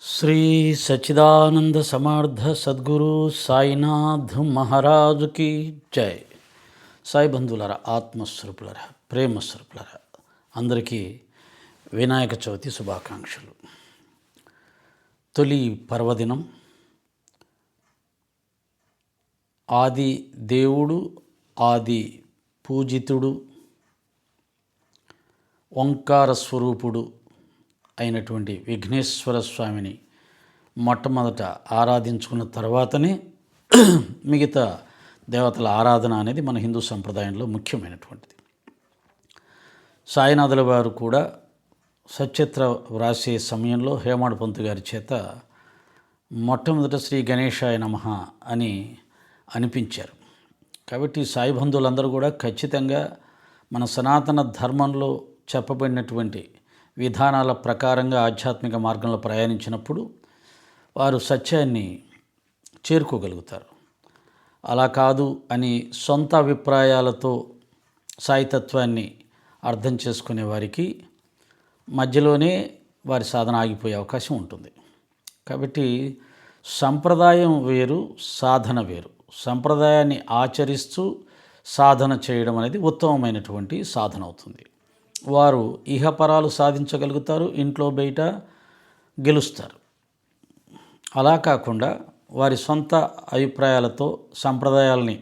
శ్రీ సచ్చిదానంద సమర్థ సద్గురు సాయినాథ్ మహారాజుకి జై. సాయి బంధువులరా ఆత్మస్వరూపులరా ప్రేమస్వరూపులరా అందరికీ వినాయక చవితి శుభాకాంక్షలు. తొలి పర్వదినం ఆది దేవుడు ఆది పూజితుడు ఓంకార స్వరూపుడు అయినటువంటి విఘ్నేశ్వర స్వామిని మొట్టమొదట ఆరాధించుకున్న తర్వాతనే మిగతా దేవతల ఆరాధన అనేది మన హిందూ సంప్రదాయంలో ముఖ్యమైనటువంటిది. సాయినాథుల వారు కూడా సచిత్ర వ్రాసే సమయంలో హేమాడ్ పంత్ గారి చేత మొట్టమొదట శ్రీ గణేశాయ నమః అని అనిపించారు. కాబట్టి సాయి బంధువులందరూ కూడా ఖచ్చితంగా మన సనాతన ధర్మంలో చెప్పబడినటువంటి విధానాల ప్రకారంగా ఆధ్యాత్మిక మార్గంలో ప్రయాణించినప్పుడు వారు సత్యాన్ని చేరుకోగలుగుతారు. అలా కాదు అని సొంత అభిప్రాయాలతో సాయితత్వాన్ని అర్థం చేసుకునే వారికి మధ్యలోనే వారి సాధన ఆగిపోయే అవకాశం ఉంటుంది. కాబట్టి సంప్రదాయం వేరు సాధన వేరు. సంప్రదాయాన్ని ఆచరిస్తూ సాధన చేయడం అనేది ఉత్తమమైనటువంటి సాధన అవుతుంది. వారు ఇహపరాలు సాధించగలుగుతారు ఇంట్లో బయట గెలుస్తారు. అలా కాకుండా వారి సొంత అభిప్రాయాలతో సంప్రదాయాలని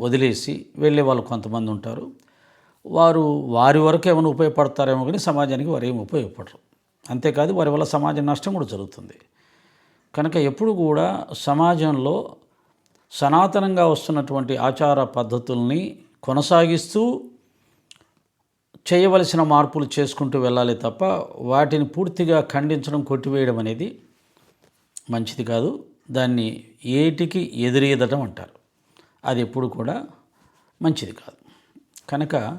వదిలేసి వెళ్ళే వాళ్ళు కొంతమంది ఉంటారు. వారు వారి వరకు ఏమైనా ఉపయోగపడతారేమో కానీ సమాజానికి వారు ఏమి ఉపయోగపడరు. అంతేకాదు వారి వల్ల సమాజ నష్టం కూడా జరుగుతుంది. కనుక ఎప్పుడు కూడా సమాజంలో సనాతనంగా వస్తున్నటువంటి ఆచార పద్ధతుల్ని కొనసాగిస్తూ చేయవలసిన మార్పులు చేసుకుంటూ వెళ్ళాలి తప్ప వాటిని పూర్తిగా ఖండించడం కొట్టివేయడం అనేది మంచిది కాదు. దాన్ని ఏటికి ఎదురీదటం అంటారు. అది ఎప్పుడు కూడా మంచిది కాదు. కనుక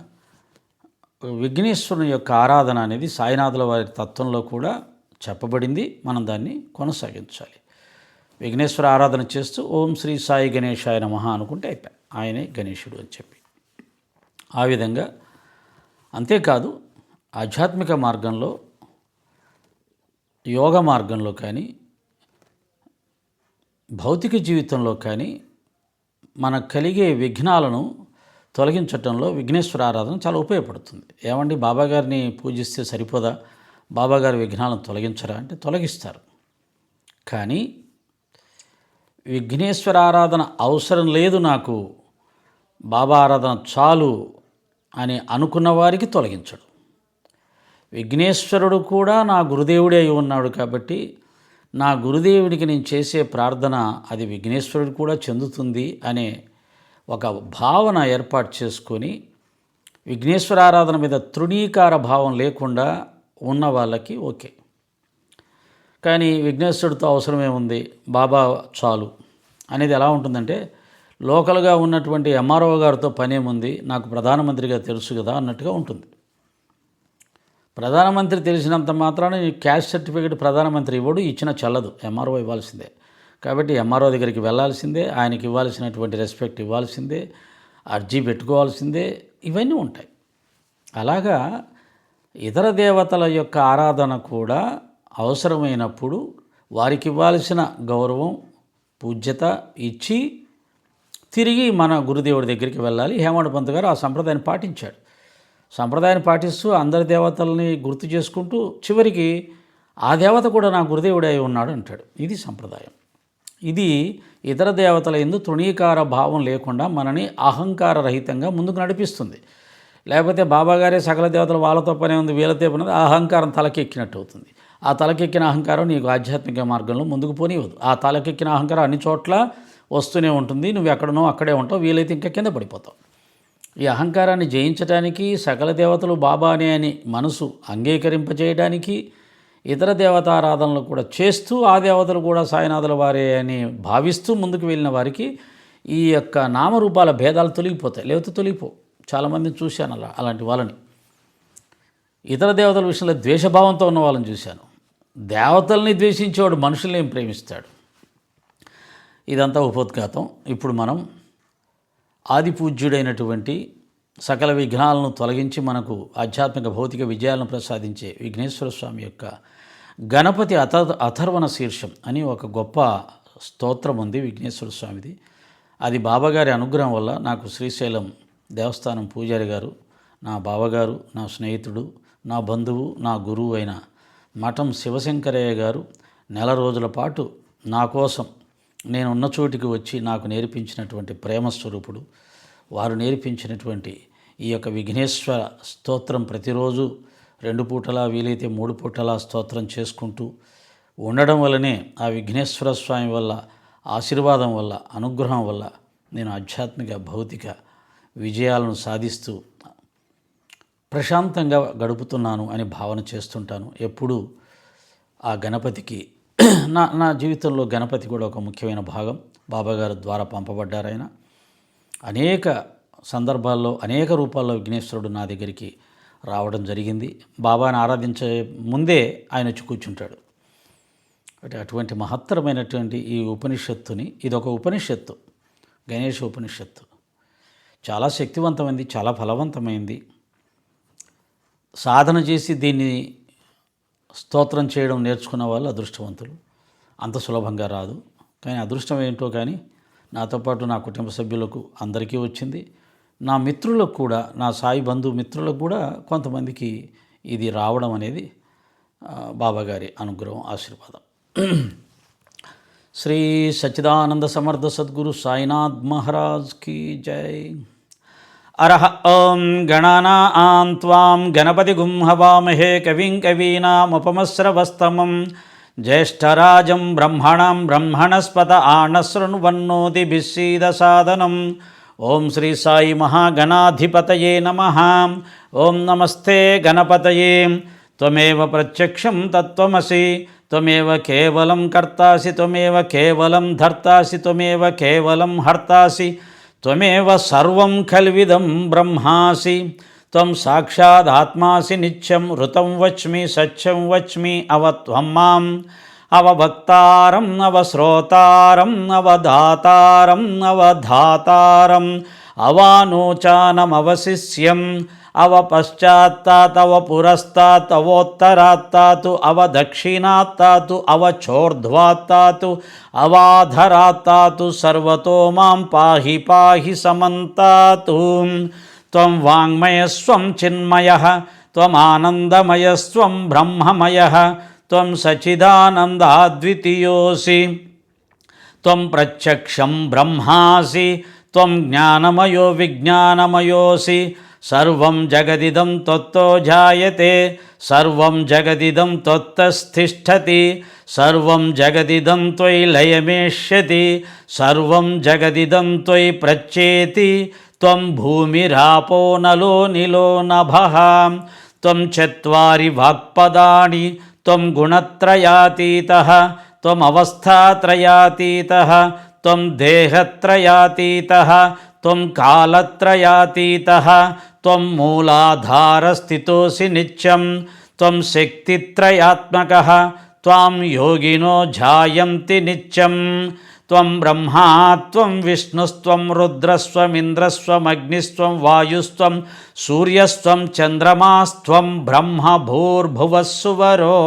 విఘ్నేశ్వరుని యొక్క ఆరాధన అనేది సాయినాథుల వారి తత్వంలో కూడా చెప్పబడింది. మనం దాన్ని కొనసాగించాలి. విఘ్నేశ్వర ఆరాధన చేస్తూ ఓం శ్రీ సాయి గణేశాయ మహా అనుకుంటే అయిపోయి ఆయనే గణేశుడు అని చెప్పి. ఆ విధంగా అంతేకాదు ఆధ్యాత్మిక మార్గంలో యోగ మార్గంలో కానీ భౌతిక జీవితంలో కానీ మనకు కలిగే విఘ్నాలను తొలగించటంలో విఘ్నేశ్వర ఆరాధన చాలా ఉపయోగపడుతుంది. ఏమండి? బాబాగారిని పూజిస్తే సరిపోదా? బాబాగారి విఘ్నాలను తొలగించరా అంటే తొలగిస్తారు. కానీ విఘ్నేశ్వర ఆరాధన అవసరం లేదు నాకు. బాబా ఆరాధన చాలు. అని అనుకున్న వారికి తొలగించడు. విఘ్నేశ్వరుడు కూడా నా గురుదేవుడే అయి ఉన్నాడు కాబట్టి నా గురుదేవుడికి నేను చేసే ప్రార్థన అది విఘ్నేశ్వరుడు కూడా చెందుతుంది అనే ఒక భావన ఏర్పాటు చేసుకొని విఘ్నేశ్వర ఆరాధన మీద తృణీకార భావం లేకుండా ఉన్న వాళ్ళకి ఓకే. కానీ విఘ్నేశ్వరుడితో అవసరమే ఉంది బాబా చాలు. అనేది ఎలా ఉంటుందంటే లోకల్గా ఉన్నటువంటి ఎంఆర్ఓ గారితో పనేముంది నాకు ప్రధానమంత్రిగా తెలుసు కదా అన్నట్టుగా ఉంటుంది. ప్రధానమంత్రి తెలిసినంత మాత్రాన క్యాష్ సర్టిఫికేట్ ప్రధానమంత్రి ఇవ్వడు ఇచ్చిన చల్లదు. ఎంఆర్ఓ ఇవ్వాల్సిందే. కాబట్టి ఎంఆర్ఓ దగ్గరికి వెళ్ళాల్సిందే ఆయనకి ఇవ్వాల్సినటువంటి రెస్పెక్ట్ ఇవ్వాల్సిందే అర్జీ పెట్టుకోవాల్సిందే ఇవన్నీ ఉంటాయి. అలాగా ఇతర దేవతల యొక్క ఆరాధన కూడా అవసరమైనప్పుడు వారికి ఇవ్వాల్సిన గౌరవం పూజ్యత ఇచ్చి తిరిగి మన గురుదేవుడి దగ్గరికి వెళ్ళాలి. హేమండ్ పంత్ గారు ఆ సంప్రదాయాన్ని పాటించాడు. సంప్రదాయాన్ని పాటిస్తూ అందరి దేవతల్ని గుర్తు చేసుకుంటూ చివరికి ఆ దేవత కూడా నా గురుదేవుడే అయి ఉన్నాడు అంటాడు. ఇది సంప్రదాయం. ఇది ఇతర దేవతల ఎందు తృణీకార భావం లేకుండా మనని అహంకార రహితంగా ముందుకు నడిపిస్తుంది. లేకపోతే బాబాగారే సకల దేవతలు వాళ్ళతో పనే ఉంది వీళ్ళతో పని ఆ అహంకారం తలకెక్కినట్టు అవుతుంది. ఆ తలకెక్కిన అహంకారం నీకు ఆధ్యాత్మిక మార్గంలో ముందుకు పోనివ్వదు ఆ తలకెక్కిన అహంకారం అన్ని చోట్ల వస్తూనే ఉంటుంది. నువ్వు ఎక్కడనో అక్కడే ఉంటావు. వీలైతే ఇంకా కింద పడిపోతావు. ఈ అహంకారాన్ని జయించడానికి సకల దేవతలు బాబానే అని మనసు అంగీకరింపజేయడానికి ఇతర దేవతారాధనలు కూడా చేస్తూ ఆ దేవతలు కూడా సాయినాథుల వారే అని భావిస్తూ ముందుకు వెళ్ళిన వారికి ఈ యొక్క నామరూపాల భేదాలు తొలగిపోతాయి. లేకపోతే తొలగిపో చాలామందిని చూశాను అలా అలాంటి వాళ్ళని. ఇతర దేవతల విషయంలో ద్వేషభావంతో ఉన్న వాళ్ళని చూశాను. దేవతల్ని ద్వేషించేవాడు మనుషుల్ని ఏం ప్రేమిస్తాడు? ఇదంతా ఉపోద్ఘాతం. ఇప్పుడు మనం ఆది పూజ్యుడైనటువంటి సకల విఘ్నాలను తొలగించి మనకు ఆధ్యాత్మిక భౌతిక విజయాలను ప్రసాదించే విఘ్నేశ్వర స్వామి యొక్క గణపతి అత అథర్వణ శీర్షం అని ఒక గొప్ప స్తోత్రం ఉంది విఘ్నేశ్వర స్వామిది. అది బాబాగారి అనుగ్రహం వల్ల నాకు శ్రీశైలం దేవస్థానం పూజారి గారు నా బావగారు నా స్నేహితుడు నా బంధువు నా గురువు అయిన మఠం శివశంకరయ్య గారు నెల రోజుల పాటు నా కోసం నేను ఉన్న చోటికి వచ్చి నాకు నేర్పించినటువంటి ప్రేమ స్వరూపుడు వారు నేర్పించినటువంటి ఈ యొక్క విఘ్నేశ్వర స్తోత్రం ప్రతిరోజు రెండు పూటలా వీలైతే మూడు పూటలా స్తోత్రం చేసుకుంటూ ఉండడం వల్లనే ఆ విఘ్నేశ్వర స్వామి వల్ల ఆశీర్వాదం వల్ల అనుగ్రహం వల్ల నేను ఆధ్యాత్మిక భౌతిక విజయాలను సాధిస్తూ ప్రశాంతంగా గడుపుతున్నాను అని భావన చేస్తుంటాను. ఎప్పుడూ ఆ గణపతికి నా నా జీవితంలో గణపతి కూడా ఒక ముఖ్యమైన భాగం. బాబాగారు ద్వారా పంపబడ్డారాయన అనేక సందర్భాల్లో అనేక రూపాల్లో విఘ్నేశ్వరుడు నా దగ్గరికి రావడం జరిగింది. బాబాని ఆరాధించే ముందే ఆయన వచ్చి కూర్చుంటాడు. అంటే అటువంటి మహత్తరమైనటువంటి ఈ ఉపనిషత్తుని ఇది ఒక ఉపనిషత్తు గణేష్ ఉపనిషత్తు. చాలా శక్తివంతమైంది చాలా ఫలవంతమైంది. సాధన చేసి దీన్ని స్తోత్రం చేయడం నేర్చుకున్న వాళ్ళు అదృష్టవంతులు. అంత సులభంగా రాదు. కానీ అదృష్టం ఏంటో కానీ నాతో పాటు నా కుటుంబ సభ్యులకు అందరికీ వచ్చింది. నా మిత్రులకు కూడా నా సాయి బంధు మిత్రులకు కూడా కొంతమందికి ఇది రావడం అనేది బాబాగారి అనుగ్రహం ఆశీర్వాదం. శ్రీ సచ్చిదానంద సమర్థ సద్గురు సాయినాథ్ మహారాజ్ కీ జై. అరహ ఓం గణానాం త్వాం గణపతి గుంహవామహే కవిం కవీనాముపమశ్రవస్తమం జ్యేష్ఠరాజం బ్రహ్మణం బ్రహ్మణస్పత ఆనశృణ్వన్నోతి బిస్సీద సాధనం ఓం శ్రీ సాయి మహాగణాధిపతయే నమ. ఓం నమస్తే గణపతయే. త్వమేవ ప్రత్యక్షం తత్వమసి త్వమేవ కేవలం కర్తాసి త్వమేవ కేవలం ధర్తాసి త్వమేవ కేవలం హర్తాసి త్వమేవ సర్వం ఖల్విదం బ్రహ్మాసి త్వం సాక్షాదాత్మాసి నిత్యం ఋతం వచ్మి సత్యం వచ్మి అవత్వం మాం అవభక్తారం అవశ్రోతారం అవధాతారం అవధాతారం అవానోచానమవశిష్యం అవ పశ్చాత్తాతవ పురస్తాతవోత్తరాత్తాతు అవ దక్షిణాత్తాతు అవ చోర్ధ్వాత్తాతు అవాధరాత్తాతు సర్వతో మాం పాహి పాహి సమంతాతు త్వం వాङ्మయస్వం చిన్మయः త్వమానందమయస్వం బ్రహ్మమయः త్వం సచిదానందాద్వితీయోసి త్వం ప్రత్యక్షం బ్రహ్మాసి త్వం జ్ఞానమయో విజ్ఞానమయోసి सर्व जगदिदं तत्व जायते सर्व जगदिदं त्वत्तस्तिष्ठति सर्व जगदिदं त्वयि लयमेष्यति, सर्वं जगदिदं भूमिरापो नलो निलो नभ, त्वं वाक्पदा वाक्पदानि देहत्रयातीतः త్వం కాలత్రయాతీత త్వం మూలాధారస్థితోసి నిత్యం త్వం శక్తిత్రయాత్మక త్వాం యోగినో ఝాయంతి నిత్యం త్వం బ్రహ్మా త్వం విష్ణుస్త్వం రుద్రస్వమింద్రస్వమగ్నిస్త్వం వాయుస్త్వం సూర్యస్త్వం చంద్రమాస్త్వం బ్రహ్మ భూర్భువస్సువరో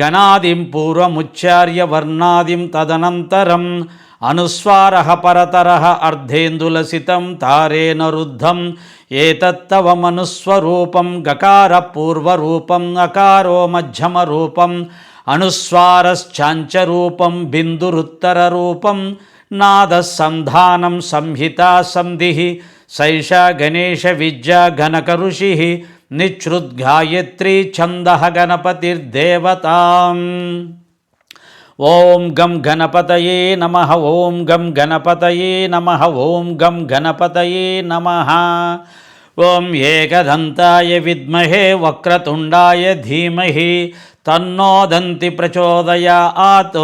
గణాదిం పూర్వముచ్చార్య వర్ణాదిం తదనంతరం అనుస్వారహ పరతర అర్ధేందులసితం తారేణ రుద్ధం. ఏతత్తవ మనుస్వరూపం గకార పూర్వరూపం అకారో మధ్యమ మధ్యమరూపం అనుస్వారశ్చాంచరూపం బిందురుత్తరరూపం. నాదసంధానం సంహితా సంధి. సైషా గణేష విద్య గణక ఋషి నిచ్ఛృద్గాయత్రీ ఛంద గణపతిర్దేవతాం. ఓం గం గణపతయే నమ ఓం గం గణపతయే నమ ఓం గం గణపతయే నమ. ఓం ఏకదంతాయ విద్మహే వక్రతుండాయ ధీమహి తన్నోదంతి ప్రచోదయాత్.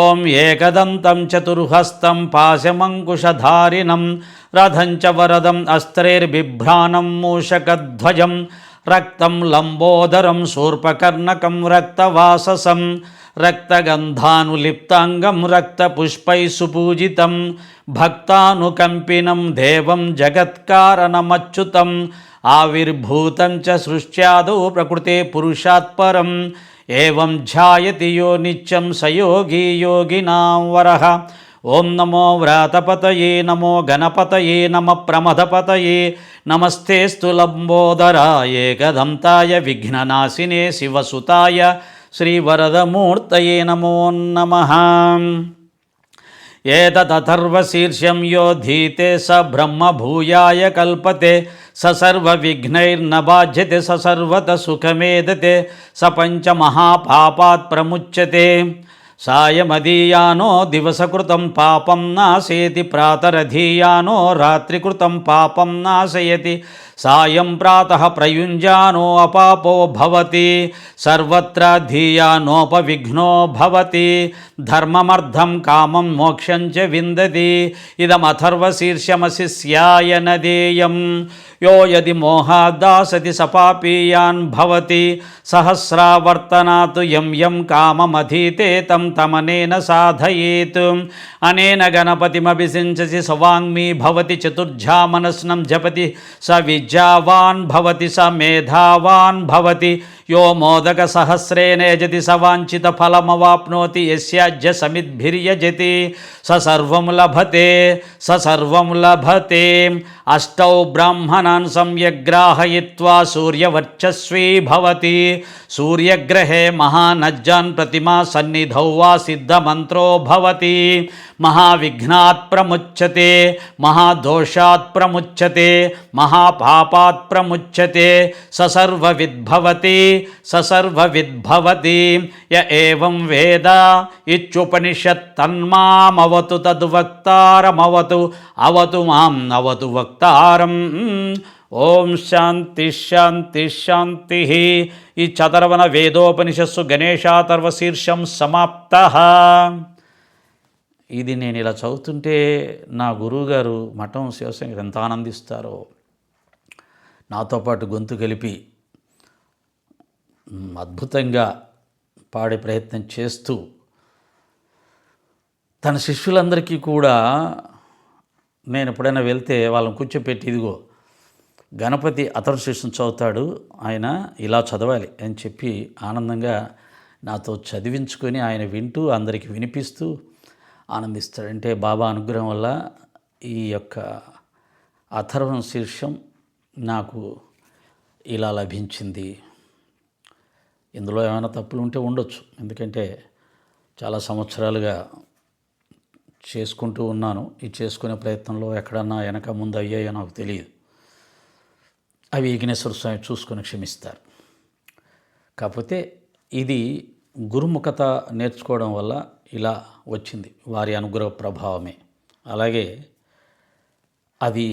ఓం ఏకదంతం చతుర్హస్తం పాశమంకుశధారిణం రథం చ వరదం అస్త్రైర్బిభ్రాణం మూషకధ్వజం రక్తం లంబోదరం శూర్పకర్ణకం రక్తవాససం. రక్తగంధానులిప్తాంగం రక్తపుష్పై సుపూజితం. భక్తానుకంపినం దేవం జగత్కారణమచ్యుతం. ఆవిర్భూతం చ సృష్ట్యాదో ప్రకృతే పురుషాత్పరం. ఏం ధ్యాయతి యో నిత్యం సయోగి యోగినాం వర. ఓం నమో వ్రాతపతయే నమో గణపతయే నమ ప్రమథపతయే నమస్తేస్తు లంబోదరాయ గదంతాయ విఘ్ననాశినే శివసుతాయ. శ్రీవరదమూర్తయే నమో నమ ఏతదథర్వశీర్షం యో ధీతే స బ్రహ్మభూయాయ కల్పతే స సర్వవిఘ్నైర్న బాధ్యతే సర్వత సుఖమేదతే స పంచమహాపాపాత్ ప్రముచ్యతే సాయమదీయానో దివసకృతం పాపం నాశయతి ప్రాతరధీయానో రాత్రికృతం పాపం నాశయతి సాయం ప్రాత ప్రయుంజానో అపాపో భవతి సర్వత్ర ధీయా ధీయానోపవిఘ్నో భవతి ధర్మమర్థం కామం మోక్షం చ విందతి ఇదమథర్వశీర్షమశిష్యాయ నదేయం యో యది మోహాదాసతి సపాపీయాన్ భవతి సహస్రావర్తనాతు యం యం కామమధీతే తం తమనేన సాధయేత్ అనేన గణపతిమభిసించసి సవాంగ్మీ భవతి చతుర్ఝామనస్నం జపతి స విద్యావాన్ భవతి స మేధావాన్ భవతి యో మోదక సహస్రేణ యజతి స వాంఛిత ఫలమవాప్నోతి యస్యాజ్య సమిద్భిర్యజతి స సర్వం లభతే స సర్వం లభతే అష్టౌ బ్రాహ్మణాన్ సంయగ్రాహయిత్వా సూర్యవర్చస్వీ భవతి. సూర్యగ్రహే మహానజ్జాన్ ప్రతిమా సన్నిధౌ వా సిద్ధమంత్రో భవతి. మహావిఘ్నాత్ ప్రముచ్యతే మహాదోషాత్ ప్రముచ్యతే మహాపాపాత్ ప్రముచ్యతే ససర్వవిద్భవతి ససర్వవిద్భవతి. య ఏం వేద ఇత్యుపనిషత్ తన్మామవతు తద్వక్తారమవతు అవతు మాం అవతు అవతారం. ఓం శాంతి శాంతి శాంతి. ఈ చదరవన వేదోపనిషత్సు గణేశాతర్వశీర్షం సమాప్త. ఇది నేను ఇలా చదువుతుంటే నా గురువుగారు మఠం శివశంకర్ ఎంత ఆనందిస్తారో. నాతో పాటు గొంతు కలిపి అద్భుతంగా పాడే ప్రయత్నం చేస్తూ తన శిష్యులందరికీ కూడా నేను ఎప్పుడైనా వెళ్తే వాళ్ళని కూర్చోపెట్టి ఇదిగో గణపతి అతను శిష్యం చదువుతాడు ఆయన ఇలా చదవాలి అని చెప్పి ఆనందంగా నాతో చదివించుకొని ఆయన వింటూ అందరికీ వినిపిస్తూ ఆనందిస్తాడు అంటే బాబా అనుగ్రహం వల్ల ఈ యొక్క అథర్వం శీర్షం నాకు ఇలా లభించింది. ఇందులో ఏమైనా తప్పులు ఉంటే ఉండొచ్చు. ఎందుకంటే చాలా సంవత్సరాలుగా చేసుకుంటూ ఉన్నాను. ఈ చేసుకునే ప్రయత్నంలో ఎక్కడన్నా వెనక ముందు అయ్యాయో నాకు తెలియదు. అవి విఘ్నేశ్వర స్వామి చూసుకొని క్షమిస్తారు. కాకపోతే ఇది గురుముఖత నేర్చుకోవడం వల్ల ఇలా వచ్చింది. వారి అనుగ్రహ ప్రభావమే. అలాగే అది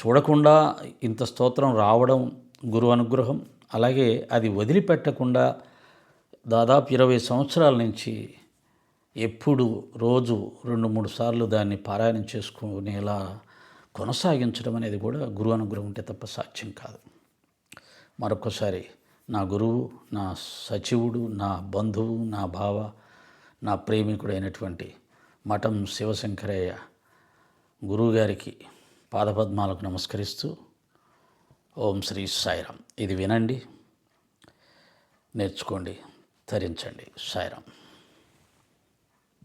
చూడకుండా ఇంత స్తోత్రం రావడం గురు అనుగ్రహం. అలాగే అది వదిలిపెట్టకుండా దాదాపు ఇరవై సంవత్సరాల నుంచి ఎప్పుడు రోజు రెండు మూడు సార్లు దాన్ని పారాయణం చేసుకునేలా కొనసాగించడం అనేది కూడా గురువు అనుగ్రహం ఉంటే తప్ప సాధ్యం కాదు. మరొకసారి నా గురువు నా సచివుడు నా బంధువు నా భావ నా ప్రేమికుడు అయినటువంటి మఠం శివశంకరయ్య గురువుగారికి పాదపద్మాలకు నమస్కరిస్తూ ఓం శ్రీ సాయిరాం ఇది వినండి నేర్చుకోండి ధరించండి. సాయిరాం